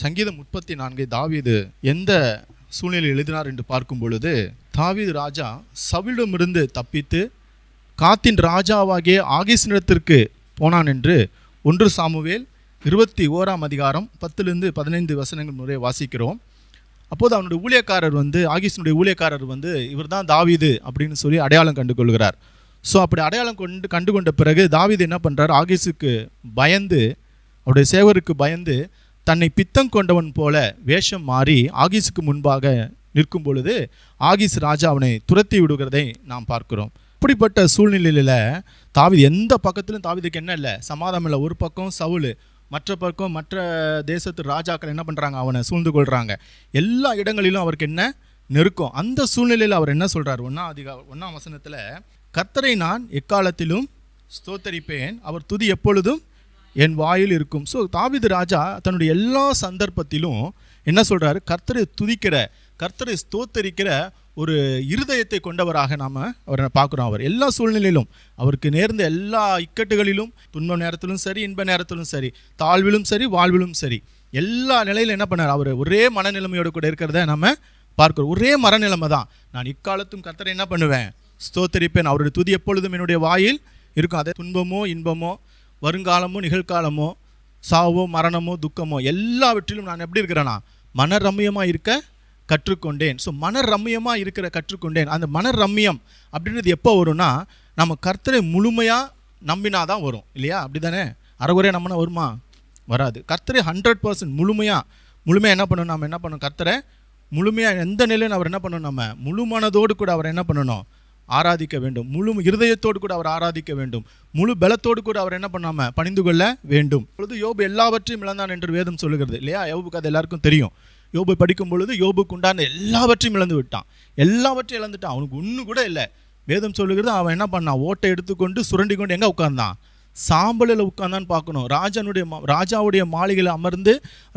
சங்கீதம் முப்பத்தி நான்கை தாவீது எந்த சூழ்நிலையில் எழுதினார் என்று பார்க்கும் பொழுது தாவீது ராஜா சவிலிடமிருந்து தப்பித்து காத்தின் ராஜாவாகிய ஆகேசனிடத்திற்கு போனான் என்று ஒன்று சாமுவேல் இருபத்தி ஓராம் அதிகாரம் பத்திலிருந்து பதினைந்து வசனங்கள் முறை வாசிக்கிறோம். அப்போது அவனுடைய ஊழியக்காரர் வந்து ஆகிஸ்னுடைய ஊழியக்காரர் வந்து இவர்தான் தாவீது அப்படின்னு சொல்லி அடையாளம் கண்டு கொள்கிறார் ஸோ அப்படி அடையாளம் கொண்டு கண்டு கொண்ட பிறகு தாவீது என்ன பண்ணுறார் ஆகிஸுக்கு பயந்து அவருடைய சேவருக்கு பயந்து தன்னை பித்தம் கொண்டவன் போல வேஷம் மாறி ஆகிஸுக்கு முன்பாக நிற்கும் பொழுது ஆகிஸ் ராஜா அவனை துரத்தி விடுகிறதை நாம் பார்க்கிறோம். இப்படிப்பட்ட சூழ்நிலையில் தாவீது எந்த பக்கத்திலும் தாவிதுக்கு என்ன இல்லை? சமாதானம் இல்லை. ஒரு பக்கம் சவுல் மற்ற பக்கம் மற்ற தேசத்து ராஜாக்கள் என்ன பண்ணுறாங்க அவனை சூழ்ந்து கொள்கிறாங்க எல்லா இடங்களிலும் அவருக்கு என்ன? நெருக்கம். அந்த சூழ்நிலையில் அவர் என்ன சொல்கிறார் ஒன்றா அதிகா ஒன்றாம் வசனத்தில் கத்தரை நான் எக்காலத்திலும் ஸ்தோத்தரிப்பேன். அவர் துதி எப்பொழுதும் என் வாயில் இருக்கும். ஸோ தாவிது ராஜா தன்னுடைய எல்லா சந்தர்ப்பத்திலும் என்ன சொல்கிறாரு கர்த்தரை துதிக்கிற கர்த்தரை ஸ்தோத்தரிக்கிற ஒரு இருதயத்தை கொண்டவராக நாம் அவரை பார்க்குறோம் அவர். எல்லா சூழ்நிலையிலும் அவருக்கு நேர்ந்த எல்லா இக்கட்டுகளிலும் துன்ப நேரத்திலும் சரி இன்ப நேரத்திலும் சரி தாழ்விலும் சரி வாழ்விலும் சரி எல்லா நிலையிலும் என்ன பண்ணார்? அவர் ஒரே மனநிலைமையோடு கூட இருக்கிறத நம்ம பார்க்குறோம். ஒரே மனநிலைமை தான். நான் இக்காலத்தும் கர்த்தரை என்ன பண்ணுவேன்? ஸ்தோத்தரிப்பேன். அவருடைய துதி எப்பொழுதும் என்னுடைய வாயில் இருக்கும். அதே துன்பமோ இன்பமோ வருங்காலமோ நிகழ்காலமோ சாவோ மரணமோ துக்கமோ எல்லாவற்றிலும் நான் எப்படி இருக்கிறேன்னா மனரம்யமாக இருக்க கற்றுக்கொண்டேன். ஸோ மனரம்யமாக இருக்கிற கற்றுக்கொண்டேன். அந்த மனரம்யம் அப்படின்றது எப்போ வரும்னா நம்ம கர்த்தரை முழுமையாக நம்பினா தான் வரும். இல்லையா? அப்படி தானே அறகுறையாக நம்மனா வருமா? வராது. கர்த்தரை ஹண்ட்ரட் பர்சன்ட் முழுமையாக முழுமையாக என்ன பண்ணணும்? நம்ம என்ன பண்ணணும்? கர்த்தரை முழுமையாக எந்த நிலையில் அவர் என்ன பண்ணணும்? நம்ம முழு மனதோடு கூட அவர் என்ன பண்ணணும்? ஆராதிக்க வேண்டும். முழு இருதயத்தோடு கூட அவர் ஆராதிக்க வேண்டும். முழு பலத்தோடு கூட அவர் என்ன பண்ணாமல் பணிந்து கொள்ள வேண்டும். பொழுது யோபு எல்லாவற்றையும் இழந்தான் என்று வேதம் சொல்லுகிறது. இல்லையா? யோபுக்கு அது எல்லாருக்கும் தெரியும். யோபு படிக்கும் பொழுது யோபுக்கு உண்டான எல்லாவற்றையும் இழந்து விட்டான். எல்லாவற்றையும் இழந்துட்டான். அவனுக்கு ஒன்று கூட இல்லை. வேதம் சொல்லுகிறது அவன் என்ன பண்ணான்? ஓட்டை எடுத்துக்கொண்டு சுரண்டி கொண்டு எங்கே உட்கார்ந்தான்? சாம்பலில் உட்கார்ந்தான்னு பார்க்கணும். ராஜனுடைய ராஜாவுடைய மாளிகையில் அமர்ந்து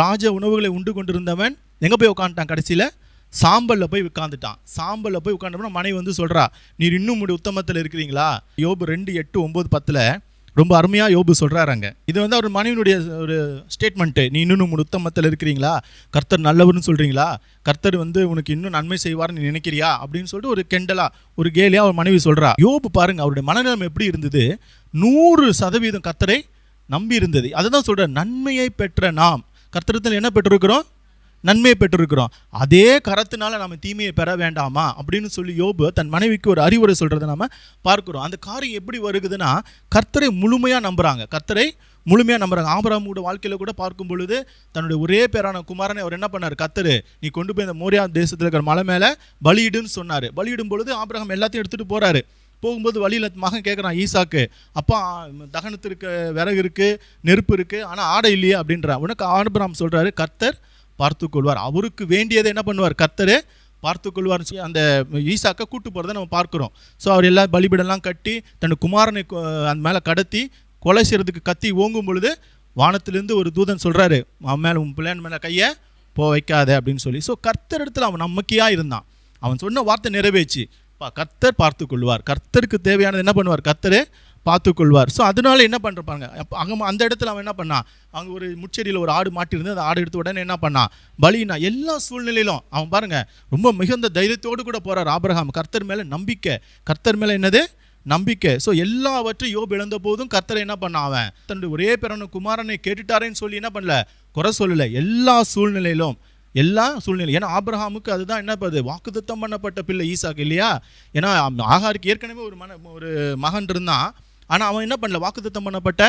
ராஜ உணவுகளை உண்டு கொண்டிருந்தவன் எங்கே போய் உட்காந்துட்டான் கடைசியில்? சாம்பலில் போய் உட்காந்துட்டான் சாம்பலில் போய் உட்காந்தோம்னா மனைவி வந்து சொல்கிறா நீர் இன்னும் உடைய உத்தமத்தில் இருக்கிறீங்களா? யோபு ரெண்டு எட்டு ஒம்பது பத்தில் ரொம்ப அருமையாக யோபு சொல்கிறாருங்க இது வந்து அவர் மனைவினுடைய ஒரு ஸ்டேட்மெண்ட்டு நீ இன்னும் உங்கள் உத்தமத்தில் இருக்கிறீங்களா? கர்த்தர் நல்லவர்னு சொல்கிறீங்களா கர்த்தர் வந்து உனக்கு இன்னும் நன்மை செய்வார்னு நீ நினைக்கிறியா? அப்படின்னு சொல்லிட்டு ஒரு கெண்டலா ஒரு கேலியா அவர் மனைவி சொல்கிறா யோபு பாருங்க அவருடைய மனநிலம் எப்படி இருந்தது? நூறு சதவீதம் கர்த்தரை நம்பி இருந்தது அதை தான் சொல்கிறேன் நன்மையை பெற்ற நாம். கர்த்தரத்தில் என்ன பெற்றிருக்கிறோம்? நன்மையை பெற்றிருக்கிறோம். அதே கரத்தினால நம்ம தீமையை பெற வேண்டாமா? அப்படின்னு சொல்லி யோபு தன் மனைவிக்கு ஒரு அறிவுரை சொல்கிறத நம்ம பார்க்குறோம். அந்த காரியம் எப்படி வருகுதுன்னா கர்த்தரை முழுமையாக நம்புகிறாங்க கர்த்தரை முழுமையாக நம்புறாங்க. ஆபராமோட வாழ்க்கையில் கூட பார்க்கும் பொழுது தன்னுடைய ஒரே பேரான குமாரனை அவர் என்ன பண்ணார்? கர்த்தரு நீ கொண்டு போய் இந்த மோரியா தேசத்தில் இருக்கிற மலை மேலே பலியிடுன்னு சொன்னார். பலியிடும் பொழுது ஆபிரகம் எல்லாத்தையும் எடுத்துகிட்டு போகிறாரு போகும்போது வழியில் மகன் கேட்குறான் ஈசாக்கு அப்பா தகனத்திற்கு விறகு இருக்குது நெருப்பு இருக்குது ஆனால் ஆடை இல்லையே அப்படின்றான். உனக்கு ஆபிரகாம் சொல்கிறாரு கர்த்தர் பார்த்து கொள்வார் அவருக்கு வேண்டியதை என்ன பண்ணுவார்? கர்த்தரே பார்த்து கொள்வார் சொல்லி அந்த ஈசாக்கை கூட்டு போகிறத நம்ம பார்க்குறோம். ஸோ அவர் எல்லா பலிபிடெல்லாம் கட்டி தன் குமாரனை அந்த மேலே கடத்தி கொலை செய்கிறதுக்கு கத்தி ஓங்கும் பொழுது வானத்திலேருந்து ஒரு தூதன் சொல்கிறாரு அவன் மேலே உன் பிள்ளைன் மேலே கையை போ வைக்காத அப்படின்னு சொல்லி. ஸோ கர்த்தர் இடத்துல அவன் நம்பிக்கையாக இருந்தான். அவன் சொன்ன வார்த்தை நிறைவேச்சு கர்த்தர் பார்த்து கொள்வார் கர்த்தருக்கு தேவையானது என்ன பண்ணுவார்? கர்த்தரே பார்த்து கொள்வார் ஸோ அதனால என்ன பண்ணுறப்பாங்க அப்போ அங்கே அந்த இடத்துல அவன் என்ன பண்ணான் அங்கே ஒரு முச்செடியில் ஒரு ஆடு மாட்டிருந்து அந்த ஆடு எடுத்த உடனே என்ன பண்ணான் பலினா எல்லா சூழ்நிலையிலும் அவன் பாருங்கள் ரொம்ப மிகுந்த தைரியத்தோடு கூட போகிறார் ஆபிரகாம். கர்த்தர் மேலே நம்பிக்கை. கர்த்தர் மேலே என்னது? நம்பிக்கை. ஸோ எல்லாவற்றையும் யோபு இழந்த போதும் கர்த்தரை என்ன பண்ணான் அவன்? தன்னுடைய ஒரே பிறனு குமாரனை கேட்டுட்டாரேன்னு சொல்லி என்ன பண்ணல? குறை சொல்லலை. எல்லா சூழ்நிலையிலும் எல்லா சூழ்நிலை ஏன்னா ஆப்ரஹாமுக்கு அதுதான் என்ன பண்ணுது வாக்குத்தத்தம் பண்ணப்பட்ட பிள்ளை ஈசாக்கு இல்லையா? ஏன்னா ஆகாருக்கு ஏற்கனவே ஒரு மன ஒரு மகன் இருந்தான். ஆனால் அவன் என்ன பண்ணல? வாக்குத்தத்தம் பண்ணப்பட்ட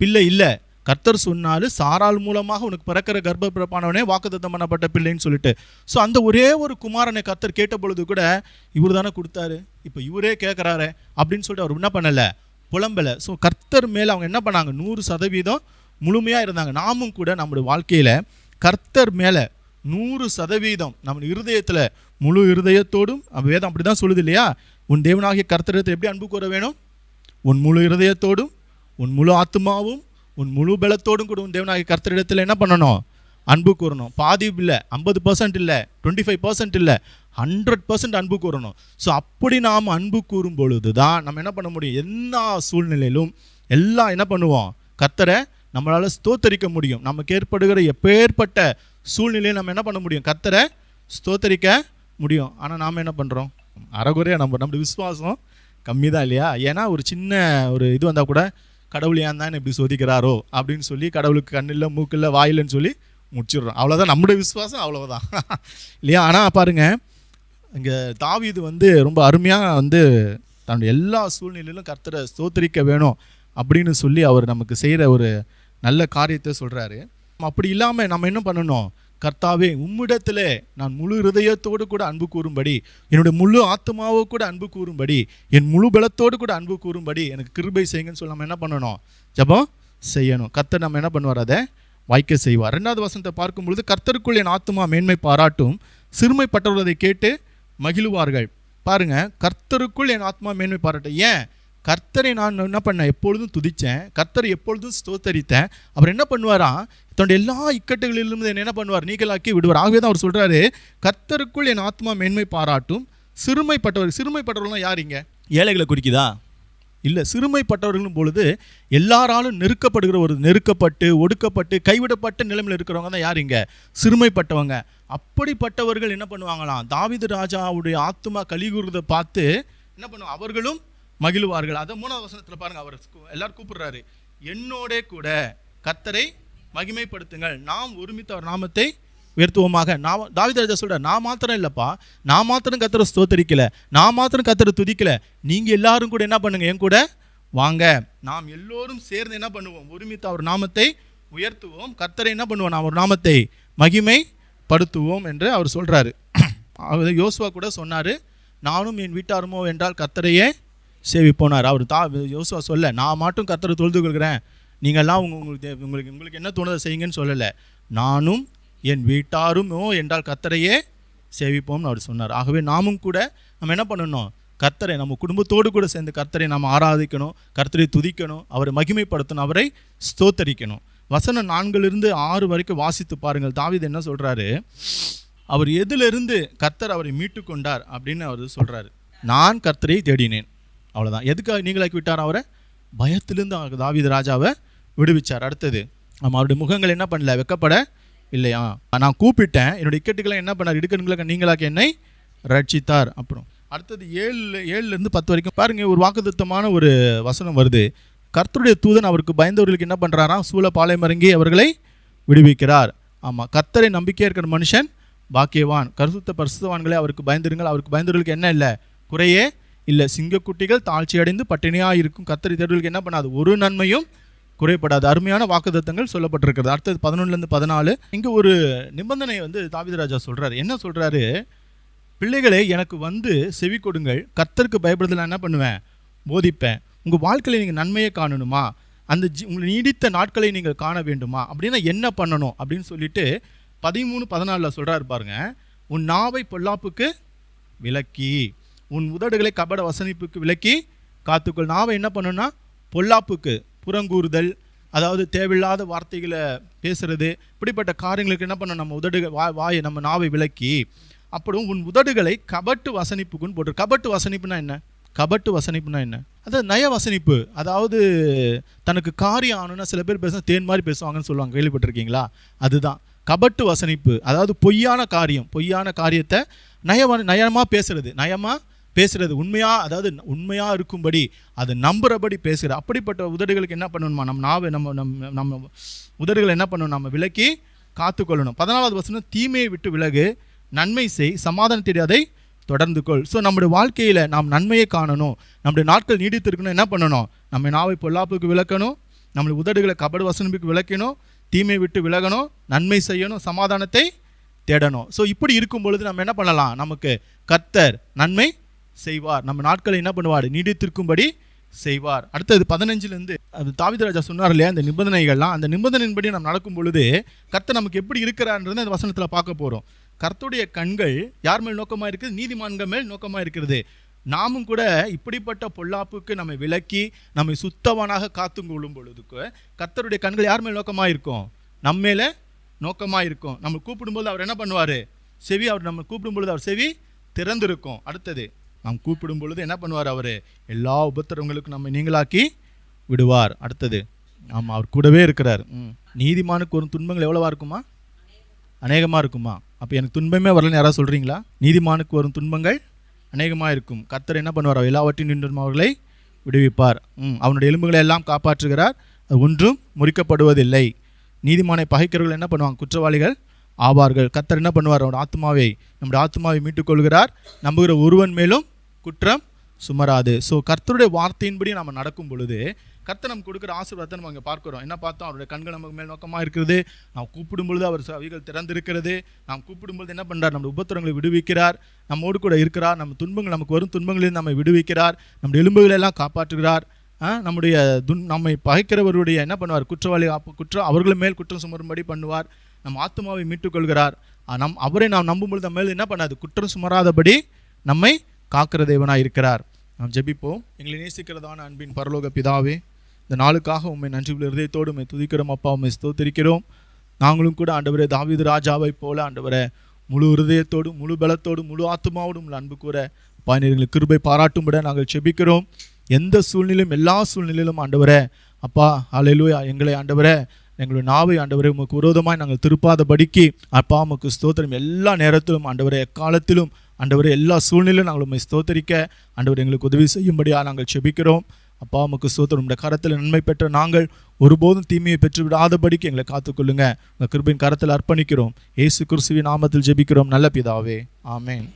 பிள்ளை இல்லை. கர்த்தர் சொன்னாலும் சாரால் மூலமாக உனக்கு பிறக்கிற கர்ப்ப பிறப்பானவனே வாக்குத்தத்தம் பண்ணப்பட்ட பிள்ளைன்னு சொல்லிட்டு. ஸோ அந்த ஒரே ஒரு குமாரனை கர்த்தர் கேட்ட பொழுது கூட இவர் தானே கொடுத்தாரு? இப்போ இவரே கேட்குறாரு அப்படின்னு சொல்லிட்டு அவர் என்ன பண்ணலை? புலம்பலை. ஸோ கர்த்தர் மேலே அவங்க என்ன பண்ணாங்க? நூறு சதவீதம் முழுமையாக இருந்தாங்க. நாமும் கூட நம்முடைய வாழ்க்கையில் கர்த்தர் மேலே நூறு சதவீதம் நம்ம இருதயத்தில் முழு இருதயத்தோடும் அப்ப வேதம் அப்படி தான் சொல்லுது இல்லையா? உன் தேவனாகிய கர்த்தரத்தை எப்படி அன்பு கூற வேணும்? உன் முழு இருதயத்தோடும் உன் முழு ஆத்மாவும் உன் முழு பலத்தோடும் கூட உன் தேவனாகிய கர்த்தரிடத்தில் என்ன பண்ணணும்? அன்பு கூறணும். பாதி இல்லை ஐம்பது பர்சன்ட் இல்லை டுவெண்ட்டி ஃபைவ் பர்சன்ட் இல்லை ஹண்ட்ரட் பர்சன்ட் அன்பு கூறணும். ஸோ அப்படி நாம் அன்பு கூறும் பொழுது தான் நம்ம என்ன பண்ண முடியும்? எல்லா சூழ்நிலையிலும் எல்லாம் என்ன பண்ணுவோம்? கர்த்தரை நம்மளால் ஸ்தோத்தரிக்க முடியும். நமக்கு ஏற்படுகிற எப்பேற்பட்ட சூழ்நிலையை நம்ம என்ன பண்ண முடியும்? கத்தரை ஸ்தோத்தரிக்க முடியும். ஆனால் நாம் என்ன பண்ணுறோம் அறகுறையாக நம்ம நம்முடைய விசுவாசம் கம்மி தான் இல்லையா? ஏன்னா ஒரு சின்ன ஒரு இது வந்தால் கூட கடவுள் ஏன் தான் இப்படி சோதிக்கிறாரோ? அப்படின்னு சொல்லி கடவுளுக்கு கண்ணில் மூக்கில் வாயில்னு சொல்லி முடிச்சிடுறோம். அவ்வளோதான் நம்முடைய விசுவாசம் அவ்வளோதான் இல்லையா? ஆனால் பாருங்கள் இங்கே தாவீது வந்து ரொம்ப அருமையாக வந்து தன்னுடைய எல்லா சூழ்நிலையிலும் கர்த்தரை ஸ்தோத்தரிக்க வேணும் அப்படின்னு சொல்லி அவர் நமக்கு செய்கிற ஒரு நல்ல காரியத்தை சொல்கிறாரு அப்படி இல்லாமல் நம்ம என்ன பண்ணணும்? கர்த்தாவே உம்மிடத்திலே நான் முழு ஹிருதயத்தோடு கூட அன்பு கூறும்படி என்னுடைய முழு ஆத்மாவோ கூட அன்பு கூறும்படி என் முழு பலத்தோடு கூட அன்பு கூறும்படி எனக்கு கிருபை செய்யுங்கன்னு சொல்லி நம்ம என்ன பண்ணணும்? ஜபம் செய்யணும். கர்த்தர் நம்ம என்ன பண்ணுவார் அதை? வாய்க்க செய்வார். ரெண்டாவது வசனத்தை பார்க்கும் பொழுது கர்த்தருக்குள் என் ஆத்துமா மேன்மை பாராட்டும். சிறுமைப்பட்டவர்களை கேட்டு மகிழுவார்கள். பாருங்கள் கர்த்தருக்குள் என் ஆத்மா மேன்மை பாராட்டும் ஏன்? கர்த்தரை நான் என்ன பண்ணேன்? எப்பொழுதும் துதித்தேன் கர்த்தரை எப்பொழுதும் ஸ்தோத்தரித்தேன். அவர் என்ன பண்ணுவாராம் தன்னுடைய எல்லா இக்கட்டுகளிலிருந்து என்னை என்ன பண்ணுவார்? நீங்களாக்கி விடுவார். ஆகவே தான் அவர் சொல்றாரு கர்த்தருக்குள் என் ஆத்மா மேன்மை பாராட்டும். சிறுமைப்பட்டவர் சிறுமைப்பட்டவர்கள்லாம் யார் இங்க? ஏழைகளை குறிக்குதா? இல்லை சிறுமைப்பட்டவர்களும் பொழுது எல்லாராலும் நெருக்கப்படுகிற ஒரு நெருக்கப்பட்டு ஒடுக்கப்பட்டு கைவிடப்பட்ட நிலைமையில் இருக்கிறவங்க தான் யார் இங்கே? சிறுமைப்பட்டவங்க. அப்படிப்பட்டவர்கள் என்ன பண்ணுவாங்களாம்? தாவீது ராஜாவுடைய ஆத்மா கலிகூறுறதை பார்த்து என்ன பண்ணுவாங்க? அவர்களும் மகிழ்வார்கள். அதை மூணாவது வசனத்தில் பாருங்க அவர் எல்லாரும் கூப்பிடுறாரு. என்னோட கூட கத்தரை மகிமைப்படுத்துங்கள். நாம் ஒருமித்த அவர் நாமத்தை உயர்த்துவோமாக. நான் தாவீது ராஜா நான் மாத்திரம் இல்லைப்பா. நான் மாத்திரம் கத்தரை ஸ்தோத்தரிக்கல. நான் மாத்திரம் கத்தரை துதிக்கல. நீங்கள் எல்லாரும் கூட என்ன பண்ணுங்க? என் கூட வாங்க. நாம் எல்லோரும் சேர்ந்து என்ன பண்ணுவோம்? ஒருமித்த அவர் நாமத்தை உயர்த்துவோம். கத்தரை என்ன பண்ணுவோம்? நாம் ஒரு நாமத்தை மகிமைப்படுத்துவோம் என்று அவர் சொல்கிறாரு அவர் யோசுவா கூட சொன்னார் நானும் என் வீட்டாருமோ என்றால் கத்தரையே சேவிப்போனார் அவர் தா யோசுவா சொல்ல நான் மட்டும் கத்தரை தொழுது கொள்கிறேன். நீங்கள்லாம் உங்கள் உங்களுக்கு தே- உங்களுக்கு உங்களுக்கு என்ன தோணுதை செய்யுங்கன்னு சொல்லலை. நானும் என் வீட்டாருமோ என்றால் கத்தரையே சேவிப்போம்னு அவர் சொன்னார். ஆகவே நாமும் கூட நம்ம என்ன பண்ணணும்? கர்த்தரை நம்ம குடும்பத்தோடு கூட சேர்ந்து கர்த்தரை நாம் ஆராதிக்கணும் கர்த்தரை துதிக்கணும் அவரை மகிமைப்படுத்தணும் அவரை ஸ்தோத்தரிக்கணும். வசனம் நான்கிலிருந்து ஆறு வரைக்கும் வாசித்து பாருங்கள். தாவீது என்ன சொல்கிறாரு அவர் எதிலிருந்து கர்த்தர் அவரை மீட்டு கொண்டார் அப்படின்னு அவர் சொல்கிறாரு நான் கர்த்தரை தேடினேன். அவ்வளோதான் எதுக்காக நீங்களாக்கி விட்டார் அவரை? பயத்திலிருந்து அவர் தாவீது ராஜாவை விடுவிச்சார். அடுத்தது ஆமாம் அவருடைய முகங்கள் என்ன பண்ணல? வெக்கப்பட இல்லையா? நான் கூப்பிட்டேன். என்னுடைய இக்கெட்டுகளை என்ன பண்ணார்? இடுக்கண்களை நீங்களாக்கி என்னை ரட்சித்தார். அப்புறம் அடுத்தது ஏழு ஏழுலேருந்து பத்து வரைக்கும் பாருங்கள் ஒரு வாக்குத்தமான ஒரு வசனம் வருது. கர்த்தருடைய தூதன் அவருக்கு பயந்தவர்களுக்கு என்ன பண்ணுறாராம் சூழ பாளையமரங்கி அவர்களை விடுவிக்கிறார். ஆமாம் கர்த்தரை நம்பிக்கையாக இருக்கிற மனுஷன் பாக்கியவான். கருத்துத்த பரிசுத்தவான்களே அவருக்கு பயந்துருங்கள். அவருக்கு பயந்தவர்களுக்கு என்ன இல்லை? குறையே இல்லை சிங்கக்குட்டிகள் தாழ்ச்சி அடைந்து பட்டினியாக இருக்கும் கத்தரி தேடுவர்களுக்கு என்ன பண்ணாது? ஒரு நன்மையும் குறைபடாது. அருமையான வாக்குத்தத்தங்கள் சொல்லப்பட்டிருக்கிறது. அடுத்தது பதினொன்றுலேருந்து பதினாலு. இங்கே ஒரு நிபந்தனை வந்து தாவிதராஜா சொல்கிறார் என்ன சொல்கிறாரு பிள்ளைகளை எனக்கு வந்து செவி கொடுங்கள். கத்தருக்கு பயப்படுதல் என்ன பண்ணுவேன்? போதிப்பேன். உங்கள் வாழ்க்கையில் நீங்கள் நன்மையை காணணுமா? அந்த ஜி உங்களை நீடித்த நாட்களை நீங்கள் காண வேண்டுமா? அப்படின்னா என்ன பண்ணணும்? அப்படின்னு சொல்லிட்டு பதிமூணு பதினாலில் சொல்கிறாரு பாருங்க. உன் நாவை பொல்லாப்புக்கு விலக்கி. உன் உதடுகளை கபட வசனிப்புக்கு விலக்கி காத்துக்கொள். நாவை என்ன பண்ணணும்னா பொல்லாப்புக்கு புறங்கூறுதல் அதாவது தேவையில்லாத வார்த்தைகளை பேசுறது இப்படிப்பட்ட காரியங்களுக்கு என்ன பண்ணணும் நம்ம உதடு வா வாயை நம்ம நாவை விலக்கி அப்புறம் உன் உதடுகளை கபட்டு வசனிப்புக்குன்னு போட்டு கபட்டு வசனிப்புனா என்ன? கபட்டு வசனிப்புனா என்ன? அதாவது நய வசனிப்பு. அதாவது தனக்கு காரியம் ஆகணும்னா சில பேர் பேசுனா தேன் மாதிரி பேசுவாங்கன்னு சொல்லுவாங்க. கேள்விப்பட்டிருக்கீங்களா? அதுதான். கபட்டு வசனிப்பு. அதாவது பொய்யான காரியம். பொய்யான காரியத்தை நய நயமாக பேசுறது. நயமாக பேசுகிறது உண்மையாக அதாவது உண்மையாக இருக்கும்படி அதை நம்புகிறபடி பேசுகிற அப்படிப்பட்ட உதடுகளுக்கு என்ன பண்ணணுமா? நம்ம நாவை நம்ம நம்ம நம்ம உதடுகளை என்ன பண்ணணும்? நம்ம விலக்கி காத்துக்கொள்ளணும். பதினாலாவது வசனம் தீமையை விட்டு விலகு நன்மை செய் சமாதானம் தெரியாதை தொடர்ந்து கொள். ஸோ நம்முடைய வாழ்க்கையில் நாம் நன்மையை காணணும். நம்முடைய நாட்கள் நீடித்திருக்கணும் என்ன பண்ணணும்? நம்ம நாவை பொல்லாப்புக்கு விளக்கணும் நம்முடைய உதடுகளை கபடு வசனப்புக்கு விளக்கணும் தீமை விட்டு விலகணும் நன்மை செய்யணும் சமாதானத்தை தேடணும். ஸோ இப்படி இருக்கும் பொழுது நம்ம என்ன பண்ணலாம்? நமக்கு கர்த்தர் நன்மை செய்வார். நம்ம நாட்களை என்ன பண்ணுவார்? நீடித்திருக்கும்படி செய்வார். அடுத்தது பதினஞ்சுலேருந்து அது தாவிதராஜா சொன்னார் இல்லையா அந்த நிபந்தனைகள்லாம். அந்த நிபந்தனையின்படி நம்ம நடக்கும் பொழுது கர்த்தர் நமக்கு எப்படி இருக்கிறான்றது அந்த வசனத்தில் பார்க்க போகிறோம் கர்த்தருடைய கண்கள் யார் மேல் நோக்கமாக இருக்குது? நீதிமான்கள் மேல் நோக்கமாக இருக்கிறது. நாமும் கூட இப்படிப்பட்ட பொல்லாப்புக்கு நம்மை விலக்கி நம்மை சுத்தவனாக காத்து கொள்ளும் பொழுதுக்கு கர்த்தருடைய கண்கள் யார் மேல் நோக்கமாக இருக்கும்? நம்ம மேலே நோக்கமாக இருக்கும். நம்ம கூப்பிடும்போது அவர் என்ன பண்ணுவார்? செவி அவர் நம்ம கூப்பிடும் பொழுது அவர் செவி திறந்திருக்கும். அடுத்தது நாம் கூப்பிடும் பொழுது என்ன பண்ணுவார் அவர்? எல்லா உபத்திரவங்களுக்கும் நம்மை நீங்களாக்கி விடுவார். அடுத்தது ஆமாம் அவர் கூடவே இருக்கிறார். ம். நீதிமானுக்கு வரும் துன்பங்கள் எவ்வளவா இருக்குமா? அநேகமாக இருக்குமா? அப்போ எனக்கு துன்பமே வரலன்னு யாராவது சொல்கிறீங்களா நீதிமானுக்கு வரும் துன்பங்கள் அநேகமாக இருக்கும். கர்த்தர் என்ன பண்ணுவார்? எல்லாவற்றின் நின்றும் அவர்களை விடுவிப்பார். ம் அவனுடைய எலும்புகளை எல்லாம் காப்பாற்றுகிறார். அது ஒன்றும் முறிக்கப்படுவதில்லை. நீதிமானை பகைக்கிறவர்கள் என்ன பண்ணுவாங்க? குற்றவாளிகள் ஆவார்கள். கர்த்தர் என்ன பண்ணுவார்? அவன் ஆத்மாவை நம்முடைய ஆத்மாவை மீட்டுக்கொள்கிறார். நம்புகிற ஒருவன் மேலும் குற்றம் சுமராது. ஸோ கர்த்தருடைய வார்த்தையின்படி நம்ம நடக்கும் பொழுது கர்த்தர் நம்ம கொடுக்குற ஆசீர்வாதத்தை நம்ம அங்கே பார்க்குறோம் என்ன பார்த்தோம் அவருடைய கண்கள் நமக்கு மேல் நோக்கமாக இருக்கிறது நாம் கூப்பிடும் பொழுது அவர் அவைகள் திறந்திருக்கிறது. நாம் கூப்பிடும் பொழுது என்ன பண்ணுறார் நம்ம உபத்திரங்களை விடுவிக்கிறார். நம்மோடு கூட இருக்கிறார். நம்ம துன்பங்கள் நமக்கு வரும் துன்பங்களில் நம்மை விடுவிக்கிறார். நம்முடைய எலும்புகளை எல்லாம் காப்பாற்றுகிறார். நம்முடைய துன் நம்மை பகைக்கிறவருடைய என்ன பண்ணுவார்? குற்றவாளி குற்றம் அவர்கள் மேல் குற்றம் சுமரும்படி பண்ணுவார். நம் ஆத்மாவை மீட்டுக்கொள்கிறார். நம் அவரை நாம் நம்பும் பொழுது நம்ம மேல் என்ன பண்ணாது? குற்றம் சுமராதபடி நம்மை காக்கிற தேவனாக இருக்கிறார் நாம் ஜெபிப்போம். எங்களை நேசிக்கிறதான அன்பின் பரலோக பிதாவே இந்த நாளுக்காக உண்மை நன்றி உள்ள இருதயத்தோடு உண்மை துதிக்கிறோம். அப்பா உண்மை ஸ்தோத்திரிக்கிறோம். நாங்களும் கூட ஆண்டவரே தாவீது ராஜாவை போல ஆண்டவரே முழு இருதயத்தோடு முழு பலத்தோடு முழு ஆத்மாவோடும் உள்ள அன்பு கூற பாயினர்களுக்கு கிருபை பாராட்டும்பட நாங்கள் செபிக்கிறோம் எந்த சூழ்நிலையும் எல்லா சூழ்நிலையிலும் ஆண்டவரே அப்பா அலையிலூயா எங்களை ஆண்டவரே எங்களுடைய நாவை ஆண்டவரை உமக்கு விரோதமாய் நாங்கள் திருப்பாதபடிக்கு அப்பா உமக்கு ஸ்தோத்திரம். எல்லா நேரத்திலும் ஆண்டவரை எக்காலத்திலும் ஆண்டவரை எல்லா சூழ்நிலையும் நாங்கள் உண்மை ஸ்தோத்தரிக்க ஆண்டவர் எங்களுக்கு உதவி செய்யும்படியாக நாங்கள் செபிக்கிறோம். அப்பா உமக்கு ஸ்தோத்திரம். உடைய கரத்தில் நன்மை பெற்ற நாங்கள் ஒருபோதும் தீமையை பெற்று விடாதபடிக்கு எங்களை காத்துக்கொள்ளுங்க. உங்கள் கிருபின் கரத்தில் அர்ப்பணிக்கிறோம். இயேசு கிறிஸ்துவின் நாமத்தில் ஜெபிக்கிறோம். நல்ல பிதாவே. ஆமேன்.